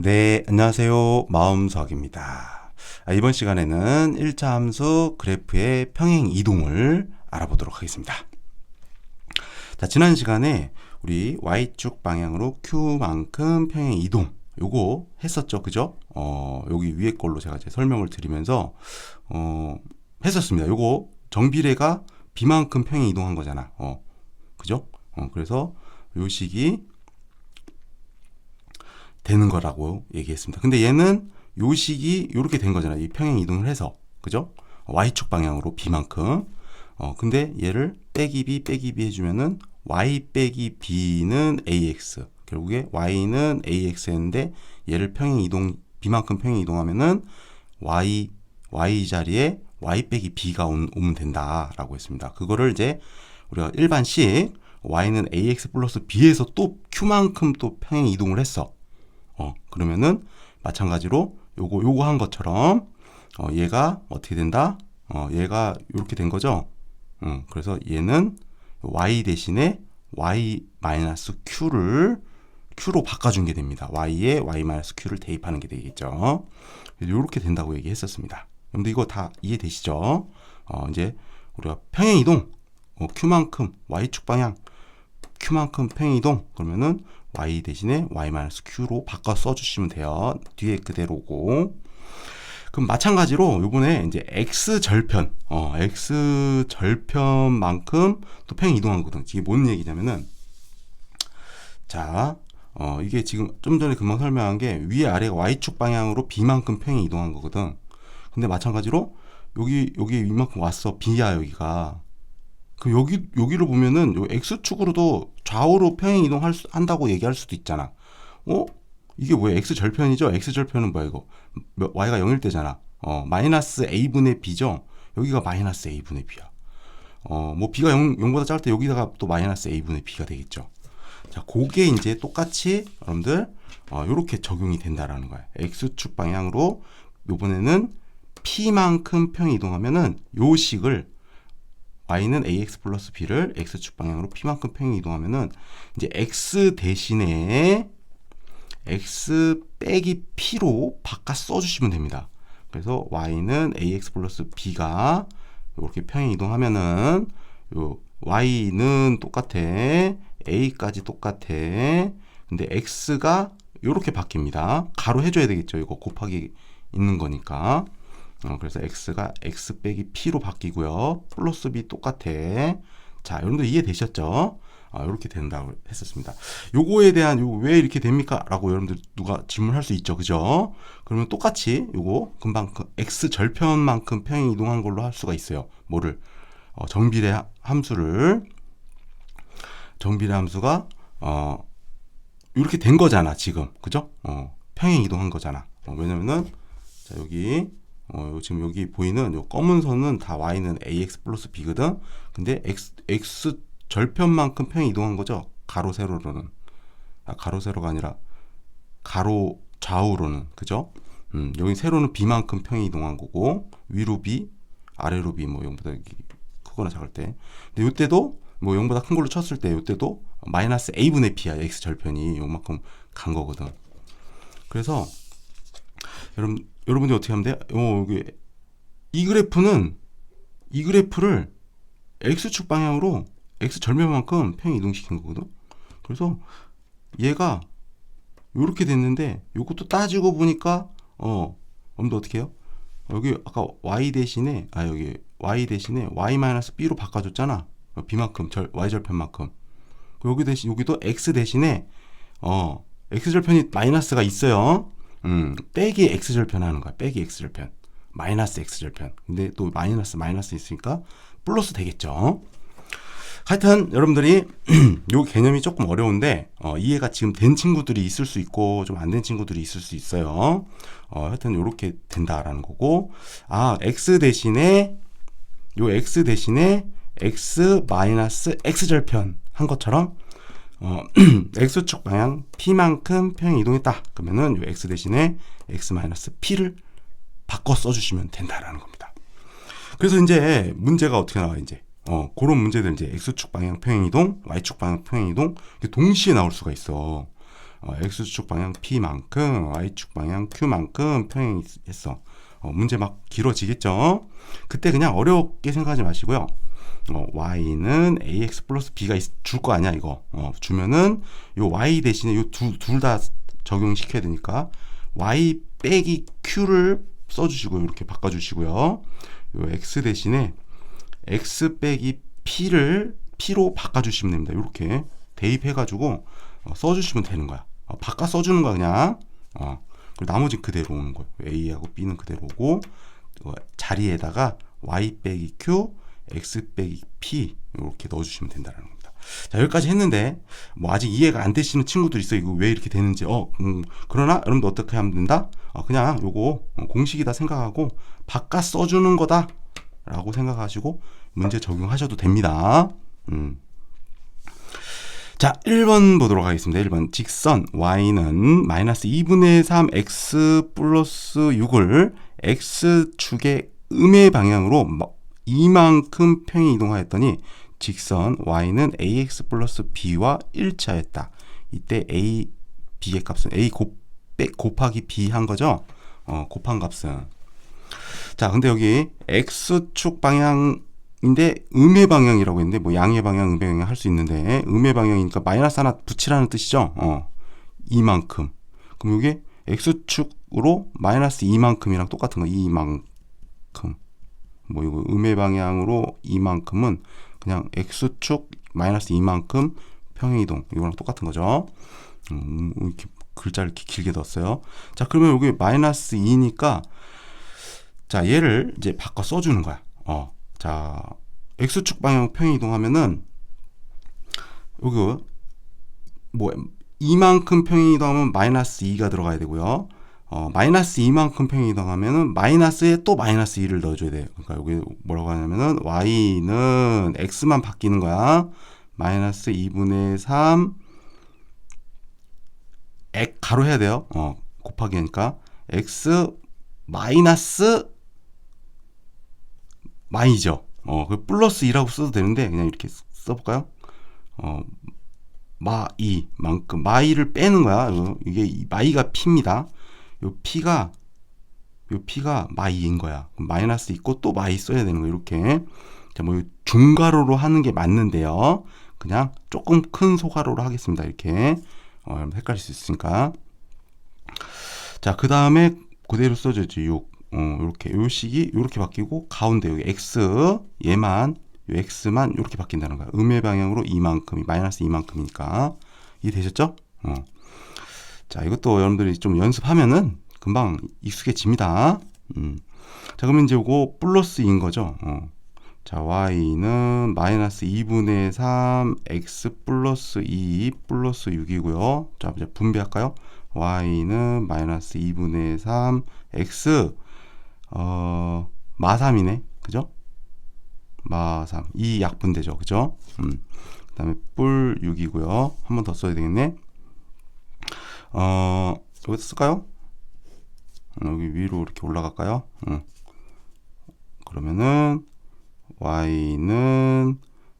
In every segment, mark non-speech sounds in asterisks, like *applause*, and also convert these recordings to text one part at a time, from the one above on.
네, 안녕하세요. 마음석입니다. 아, 이번 시간에는 1차 함수 그래프의 평행 이동을 알아보도록 하겠습니다. 자, 지난 시간에 우리 y축 방향으로 q만큼 평행 이동 요거 했었죠. 그죠? 어, 여기 위에 걸로 제가 이제 설명을 드리면서 어, 했었습니다. 요거 정비례가 b만큼 평행 이동한 거잖아. 어. 그죠? 어, 그래서 요 식이 되는 거라고 얘기했습니다. 근데 얘는 요 식이 요렇게 된 거잖아요. 이 평행 이동을 해서. 그죠? y축 방향으로 b만큼. 어, 근데 얘를 빼기 b 빼기 b 해주면은 y 빼기 b는 ax. 결국에 y는 ax였는데 얘를 평행 이동 b만큼 평행 이동하면은 y y 자리에 y 빼기 b가 온, 오면 된다라고 했습니다. 그거를 이제 우리가 일반식 y는 ax 플러스 b에서 또 q만큼 또 평행 이동을 했어. 어, 그러면은 마찬가지로 요거 요거 한 것처럼 어, 얘가 어떻게 된다? 어, 얘가 이렇게 된 거죠. 음, 그래서 얘는 y 대신에 y 마이너스 q를 q로 바꿔준 게 됩니다. y에 y 마이너스 q를 대입하는 게 되겠죠. 이렇게 된다고 얘기했었습니다. 여러분들 이거 다 이해되시죠? 어, 이제 우리가 평행 이동 어, q만큼 y축 방향 q만큼 평행 이동 그러면은 y 대신에 y-q로 바꿔 써주시면 돼요. 뒤에 그대로고. 그럼 마찬가지로 요번에 이제 x 절편, 어, x 절편만큼 또 평행 이동한 거든. 이게 뭔 얘기냐면은 자, 어, 이게 지금 좀 전에 금방 설명한 게 위에 아래가 y축 방향으로 b만큼 평행 이동한 거거든. 근데 마찬가지로 여기 여기 이만큼 왔어 b야 여기가. 그 여기 여기를 보면은 요 x축으로도 좌우로 평행 이동할 수, 한다고 얘기할 수도 있잖아. 어? 이게 뭐야? x 절편이죠? x 절편은 뭐야 이거? y가 0일 때잖아. 어, 마이너스 a분의 b죠. 여기가 마이너스 a분의 b야. 어, 뭐 b가 0, 0보다 작을 때 여기다가 또 마이너스 a분의 b가 되겠죠. 자, 그게 이제 똑같이 여러분들 어, 요렇게 적용이 된다라는 거야. x축 방향으로 요번에는 p만큼 평행 이동하면은 요 식을 y는 ax 플러스 b를 x축 방향으로 p만큼 평행 이동하면은 이제 x 대신에 x 빼기 p로 바꿔 써주시면 됩니다. 그래서 y는 ax 플러스 b가 이렇게 평행 이동하면은 요 y는 똑같아 a까지 똑같아 근데 x가 이렇게 바뀝니다. 가로 해줘야 되겠죠. 이거 곱하기 있는 거니까. 어, 그래서 x가 x 빼기 p로 바뀌고요. 플러스 b 똑같아. 자, 여러분들 이해되셨죠? 아, 이렇게 된다고 했었습니다. 요거에 대한 요거 왜 이렇게 됩니까? 라고 여러분들 누가 질문할 수 있죠. 그죠? 그러면 똑같이 요거 금방 그 x 절편만큼 평행 이동한 걸로 할 수가 있어요. 뭐를 어, 정비례 함수를 정비례 함수가 어 이렇게 된 거잖아, 지금. 그죠? 어, 평행 이동한 거잖아. 어, 왜냐면은 자, 여기 어, 지금 여기 보이는 요 검은 선은 다 y는 ax 플러스 b거든. 근데 x, x 절편만큼 평행 이동한 거죠. 가로 세로로는. 아, 가로 세로가 아니라 가로 좌우로는. 그죠? 음, 여기 세로는 b만큼 평행 이동한 거고 위로 b, 아래로 b 뭐 0보다 여기 크거나 작을 때. 근데 요때도 뭐 0보다 큰 걸로 쳤을 때 요때도 마이너스 a분의 b야. x 절편이 요만큼 간 거거든. 그래서 여러분 여러분들이 어떻게 하면 돼? 어, 이 그래프는 이 그래프를 x축 방향으로 x 절면만큼 평행 이동시킨 거거든. 그래서 얘가 이렇게 됐는데 이것도 따지고 보니까 어, 엄도 어떻게 해요? 여기 아까 y 대신에 아 여기 y 대신에 y-b로 바꿔줬잖아. b만큼 절 y 절편만큼. 여기 대신 여기도 x 대신에 어 x 절편이 마이너스가 있어요. 음, 빼기 x절편 하는 거야. 빼기 x절편. 마이너스 x절편. 근데 또 마이너스 마이너스 있으니까 플러스 되겠죠. 하여튼 여러분들이 *clears throat* 요 개념이 조금 어려운데 어, 이해가 지금 된 친구들이 있을 수 있고 좀 안 된 친구들이 있을 수 있어요. 어, 하여튼 요렇게 된다라는 거고 아 x 대신에 요 x 대신에 x 마이너스 x절편 한 것처럼 어, *clears throat* x축 방향 p만큼 평행 이동했다. 그러면은 요 x 대신에 x-p를 바꿔 써주시면 된다라는 겁니다. 그래서 이제 문제가 어떻게 나와 이제 어, 그런 문제들 이제 x축 방향 평행 이동, y축 방향 평행 이동 동시에 나올 수가 있어. 어, x축 방향 p만큼 y축 방향 q만큼 평행했어. 어, 문제 막 길어지겠죠? 그때 그냥 어렵게 생각하지 마시고요. 어, y는 ax 플러스 b가 줄 거 아니야 이거. 어, 주면은 요 y 대신에 요 둘 다 적용시켜야 되니까 y 빼기 q를 써주시고요. 이렇게 바꿔주시고요. 요 x 대신에 x 빼기 p를 p로 바꿔주시면 됩니다. 이렇게 대입해가지고 어, 써주시면 되는 거야. 어, 바꿔 써주는 거야 그냥. 어, 그리고 나머지 그대로 오는 거예요. a하고 b는 그대로 오고 어, 자리에다가 y 빼기 q, x 빼기 p 이렇게 넣어주시면 된다는 겁니다. 자 여기까지 했는데 뭐 아직 이해가 안 되시는 친구들 있어요. 이거 왜 이렇게 되는지. 어, 음, 그러나 여러분들 어떻게 하면 된다? 어, 그냥 요거 어, 공식이다 생각하고 바꿔 써주는 거다라고 생각하시고 문제 적용하셔도 됩니다. 음. 자, 1번 보도록 하겠습니다. 1번. 직선 y는 마이너스 2분의 3 x 플러스 6을 x축의 음의 방향으로 뭐 이만큼 평행 이동하였더니 직선 y는 ax 플러스 b와 일치하였다. 이때 a, b의 값은 a 곱, 곱하기 b 한 거죠? 어, 곱한 값은. 자, 근데 여기 x축 방향 인데 음의 방향이라고 했는데 뭐 양의 방향, 음의 방향 할 수 있는데 음의 방향이니까 마이너스 하나 붙이라는 뜻이죠. 어. 이만큼. 그럼 이게 x축으로 마이너스 이만큼이랑 똑같은 거. 이만큼. 뭐 이거 음의 방향으로 이만큼은 그냥 x축 마이너스 이만큼 평행 이동 이거랑 똑같은 거죠. 음, 이렇게 글자를 이렇게 길게 넣었어요. 자, 그러면 여기 마이너스 2니까 자, 얘를 이제 바꿔 써주는 거야. 어. 자, x축 방향 평행 이동하면은 여기 뭐 이만큼 평행 이동하면 마이너스 2가 들어가야 되고요. 어, 마이너스 2만큼 평행 이동하면은 마이너스에 또 마이너스 2를 넣어줘야 돼요. 그러니까 여기 뭐라고 하냐면은 y는 x만 바뀌는 거야. 마이너스 2분의 3액 가로 해야 돼요. 어, 곱하기 하니까 x 마이너스 마이죠. 어, 그 플러스 2라고 써도 되는데 그냥 이렇게 써볼까요? 어, 마이만큼 마이를 빼는 거야. 이게 마이가 p입니다. 요 p가 요 p가 마이인 거야. 마이너스 있고 또 마이 써야 되는 거예요. 이렇게 자, 뭐 중괄호로 하는 게 맞는데요. 그냥 조금 큰 소괄호로 하겠습니다. 이렇게 어, 헷갈릴 수 있으니까. 자, 그 다음에 그대로 써줘야지. 6. 어, 이렇게 요 식이 이렇게 바뀌고 가운데 여기 x 얘만 요 x만 이렇게 바뀐다는 거야. 음의 방향으로 이만큼이 마이너스 이만큼이니까 이 되셨죠? 어. 자 이것도 여러분들이 좀 연습하면은 금방 익숙해집니다. 음. 자 그러면 이제 이거 플러스인 거죠. 어. 자 y는 마이너스 2분의 3 x 플러스 2 플러스 6이고요. 자 이제 분배할까요? y는 마이너스 2분의 3 x 어, 마삼이네. 그죠? 마삼. 이 약분되죠. 그죠? 음. 그 다음에 뿔 6이고요. 한 번 더 써야 되겠네. 어, 여기서 쓸까요? 여기 위로 이렇게 올라갈까요? 음. 그러면은 y는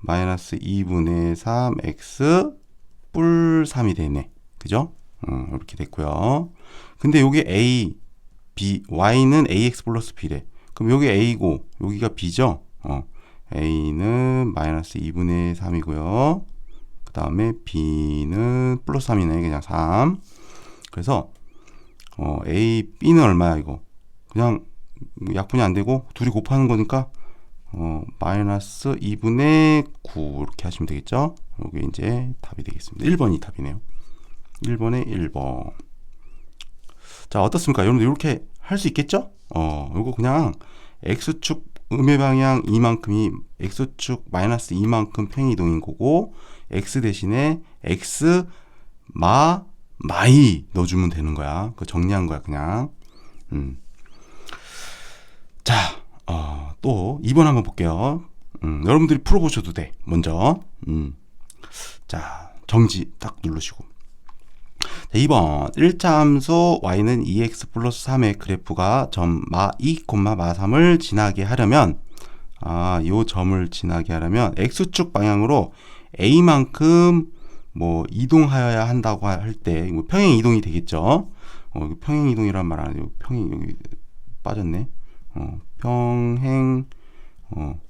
마이너스 2분의 3x 뿔 3이 되네. 그죠? 음, 이렇게 됐고요. 근데 요게 a b, y는 ax 플러스 b래. 그럼 여기 a고 여기가 b죠. 어, a는 마이너스 2분의 3이고요. 그 다음에 b는 플러스 3이네. 그냥 3. 그래서 어, a, b는 얼마야 이거? 그냥 약분이 안 되고 둘이 곱하는 거니까 어, 마이너스 2분의 9 이렇게 하시면 되겠죠? 여기 이제 답이 되겠습니다. 1번이 답이네요. 1번에 1번. 자, 어떻습니까? 여러분들 이렇게 할 수 있겠죠? 어, 이거 그냥 x축 음의 방향 이만큼이 x축 마이너스 이만큼 평이동인 거고 x 대신에 x 마 마이 넣어주면 되는 거야. 그 정리한 거야 그냥. 음. 자, 어, 또 2번 한번 볼게요. 음, 여러분들이 풀어보셔도 돼. 먼저. 음. 자, 정지 딱 누르시고. 2번 1차 함수 y는 2x 플러스 3의 그래프가 점 마 2, 마 3을 지나게 하려면 아, 요 점을 지나게 하려면 x축 방향으로 a만큼 뭐 이동하여야 한다고 할 때 뭐 평행 이동이 되겠죠. 어, 이거 평행 이동이란 말안 해요. 평행 여기 빠졌네. 어, 평행 어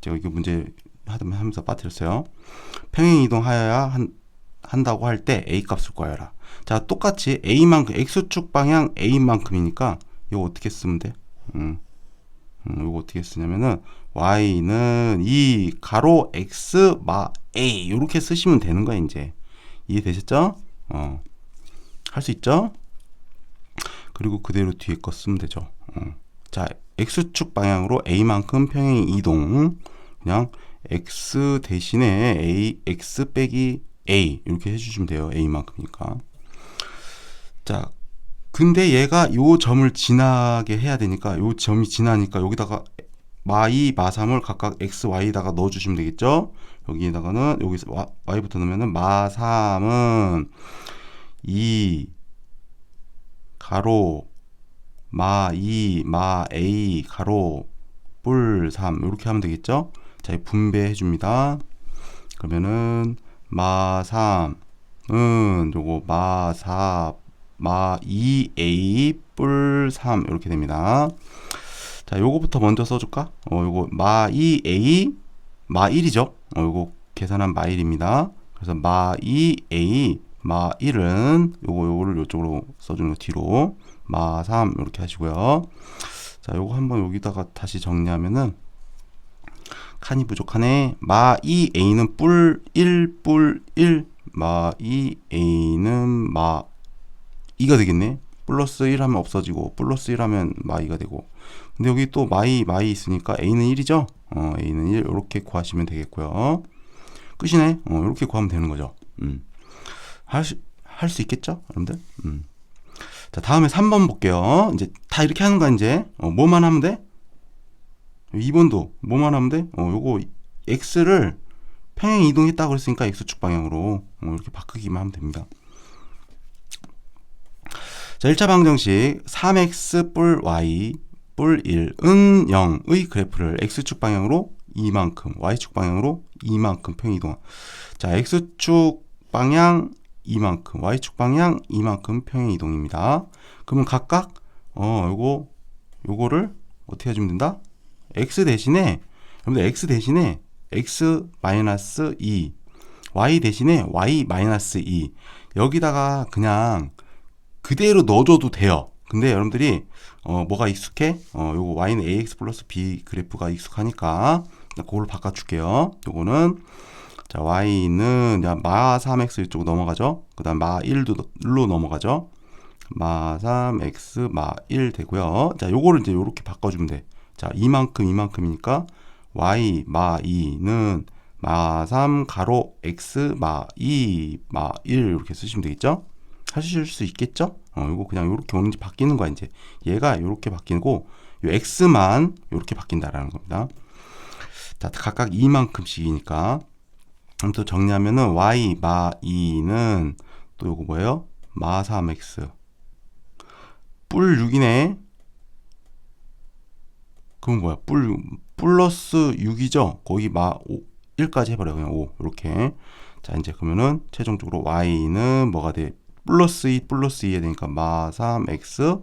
제가 이거 문제 하면서 빠뜨렸어요. 평행 이동하여야 한, 한다고 할 때 a 값을 구하여라. 자, 똑같이 a만큼 x축 방향 a만큼이니까 이거 어떻게 쓰면 돼? 음. 음, 이거 어떻게 쓰냐면은 y는 이 가로 x 마 a 이렇게 쓰시면 되는 거야 이제 이해되셨죠? 어. 할 수 있죠? 그리고 그대로 뒤에 거 쓰면 되죠. 어. 자, x축 방향으로 a만큼 평행 이동 그냥 x 대신에 a x 빼기 a 이렇게 해주시면 돼요. a만큼이니까. 자, 근데 얘가 요 점을 지나게 해야 되니까 요 점이 지나니까 여기다가 마이 마삼을 각각 x, y에다가 넣어주시면 되겠죠. 여기에다가는 여기서 와- y부터 넣으면은 마삼은 2 가로 마2 마 a 가로 뿔3 이렇게 하면 되겠죠. 자, 이 분배해 줍니다. 그러면은 마3은 요거 마4 마 2a 뿔3 이렇게 됩니다. 자, 요거부터 먼저 써줄까? 어, 요거 마 2a 마 1이죠. 어, 요거 계산한 마 1입니다. 그래서 마 2a 마 1은 요거 요거를 요쪽으로 써주는 거 뒤로 마3 이렇게 하시고요. 자, 요거 한번 여기다가 다시 정리하면은 칸이 부족하네. 마 2a는 뿔 1, 뿔 1, 마 2a는 마 2가 되겠네. 플러스 1 하면 없어지고 플러스 1 하면 마이가 되고 근데 여기 또 마이 마이 있으니까 a는 1이죠. 어, a는 1 이렇게 구하시면 되겠고요. 끝이네. 어, 이렇게 구하면 되는 거죠. 음. 할수 있겠죠, 여러분들? 음. 자, 다음에 3번 볼게요. 이제 다 이렇게 하는 거야, 이제. 어, 뭐만 하면 돼? 2번도 뭐만 하면 돼? 어, 요거 x를 평행 이동했다 그랬으니까 x축 방향으로 어, 이렇게 바꾸기만 하면 됩니다. 자, 1차 방정식 3x 뿔 y 뿔 1 은 0의 그래프를 x축 방향으로 이만큼, y축 방향으로 이만큼 평행 이동. 자, x축 방향 이만큼, y축 방향 이만큼 평행 이동입니다. 그러면 각각 어, 요거 요거를 어떻게 해주면 된다? x 대신에 여러분들 x 대신에 x 마이너스 2 y 대신에 y 마이너스 2 여기다가 그냥 그대로 넣어줘도 돼요. 근데 여러분들이 어 뭐가 익숙해? 어 요거 y는 ax 플러스 b 그래프가 익숙하니까 그거를 바꿔줄게요. 요거는 자 y는 마 3x 이쪽으로 넘어가죠. 그 다음 마 1도 1로 넘어가죠. 마 3x 마 1 되고요. 자 요거를 이제 요렇게 바꿔주면 돼. 자 이만큼 이만큼이니까 y 마 2는 마 3 가로 x 마 2 마 1 이렇게 쓰시면 되겠죠? 하실 수 있겠죠? 어, 이거 그냥 이렇게 오는지 바뀌는 거야 이제 얘가 이렇게 바뀌고 요 x만 이렇게 바뀐다라는 겁니다. 자 각각 이만큼씩이니까 그럼 또 정리하면은 y 마 2는 또 요거 뭐예요? 마 3x 뿔 6이네. 그럼 뭐야? 뿔 플러스 6이죠. 거기 마 5, 1까지 해버려 그냥 5 이렇게. 자 이제 그러면은 최종적으로 y는 뭐가 돼? 플러스 2 플러스 2에 되니까 마 3x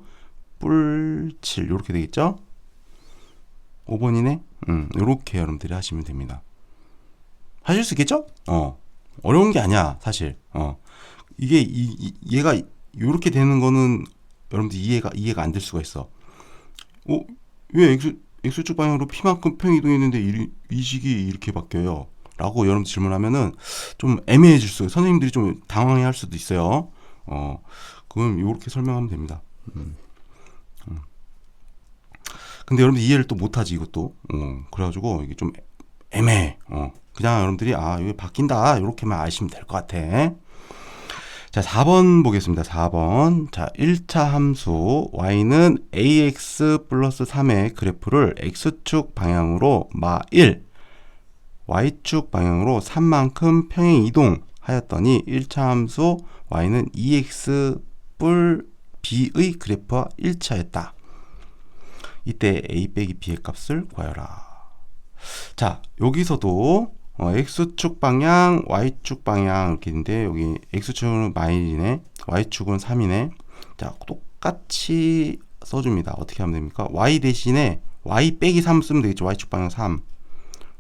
뿔7 이렇게 되겠죠? 5번이네. 음, 이렇게 여러분들이 하시면 됩니다. 하실 수 있겠죠? 어. 어려운 게 아니야, 사실. 어. 이게 이, 이 얘가 이렇게 되는 거는 여러분들 이해가 이해가 안 될 수가 있어. 어, 왜 x x축 방향으로 p만큼 평 이동했는데 이, 이 식이 이렇게 바뀌어요? 라고 여러분 질문하면은 좀 애매해질 수, 선생님들이 좀 당황해 할 수도 있어요. 어, 그럼 이렇게 설명하면 됩니다. 음. 음. 근데 여러분들 이해를 또 못하지 이것도. 어, 그래가지고 이게 좀 애매해. 어, 그냥 여러분들이 아 이게 바뀐다 이렇게만 아시면 될 것 같아. 자, 4번 보겠습니다. 4번. 자, 1차 함수 y는 ax 플러스 3의 그래프를 x축 방향으로 마 1, y축 방향으로 3만큼 평행 이동하였더니 1차 함수 y는 2x 뿔 b의 그래프와 일치하였다. 이때 a 빼기 b의 값을 구하여라. 자, 여기서도 어, x축 방향, y축 방향 이렇게 있는데 여기 x축은 마일이네, y축은 3이네. 자, 똑같이 써줍니다. 어떻게 하면 됩니까? y 대신에 y 빼기 3 쓰면 되겠죠. y축 방향 3.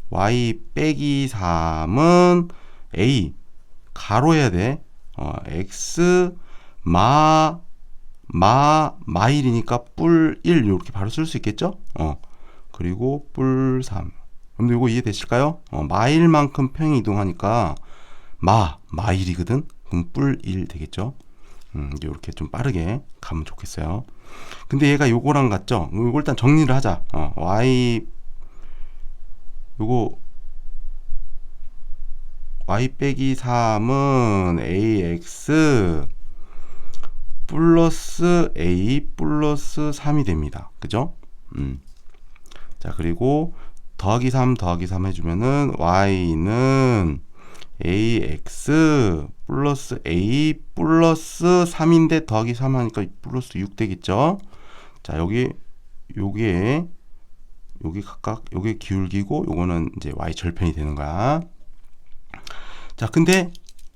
y 빼기 3은 a 가로 해야 돼. 어, x 마, 마, 마일이니까 뿔 1 이렇게 바로 쓸 수 있겠죠? 어, 그리고 뿔 3. 여러분들 이거 이해되실까요? 어, 마일만큼 평이 이동하니까 마, 마일이거든? 그럼 뿔 1 되겠죠? 음, 이렇게 좀 빠르게 가면 좋겠어요. 근데 얘가 요거랑 같죠? 요거 일단 정리를 하자. 어, y 요거 y 빼기 3은 ax 플러스 a 플러스 3이 됩니다. 그죠? 음. 자, 그리고 더하기 3 더하기 3 해주면은 y는 ax 플러스 a 플러스 3인데 더하기 3 하니까 플러스 6 되겠죠? 자, 여기 요게 여기 각각 요게 기울기고 요거는 이제 y 절편이 되는 거야. 자, 근데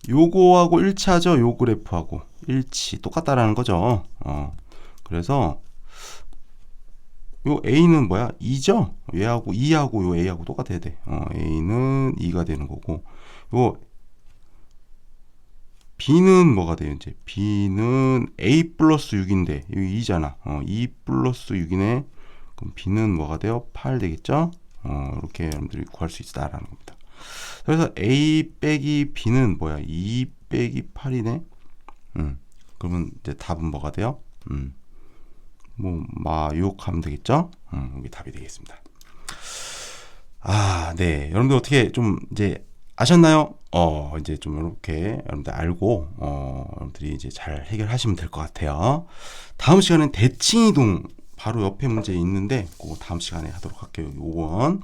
요거하고 일치하죠? 요 그래프하고 일치 똑같다라는 거죠. 어. 그래서 요 a는 뭐야? 2죠? 얘하고 2하고 요 a하고 똑같아야 돼. 어, a는 2가 되는 거고. 요 b는 뭐가 돼요? 이제 b는 a 플러스 6인데 여기 2잖아. 어, 2 플러스 6이네. 그럼 b는 뭐가 돼요? 8 되겠죠? 어, 이렇게 여러분들이 구할 수 있다라는 겁니다. 그래서 a 빼기 b는 뭐야? 2 빼기 8이네. 음. 그러면 이제 답은 뭐가 돼요? 음. 뭐 마육하면 되겠죠? 음, 이게 답이 되겠습니다. 아, 네. 여러분들 어떻게 좀 이제 아셨나요? 어, 이제 좀 이렇게 여러분들 알고 어, 여러분들이 이제 잘 해결하시면 될 것 같아요. 다음 시간엔 대칭 이동 바로 옆에 문제 있는데 그 다음 시간에 하도록 할게요. 5번.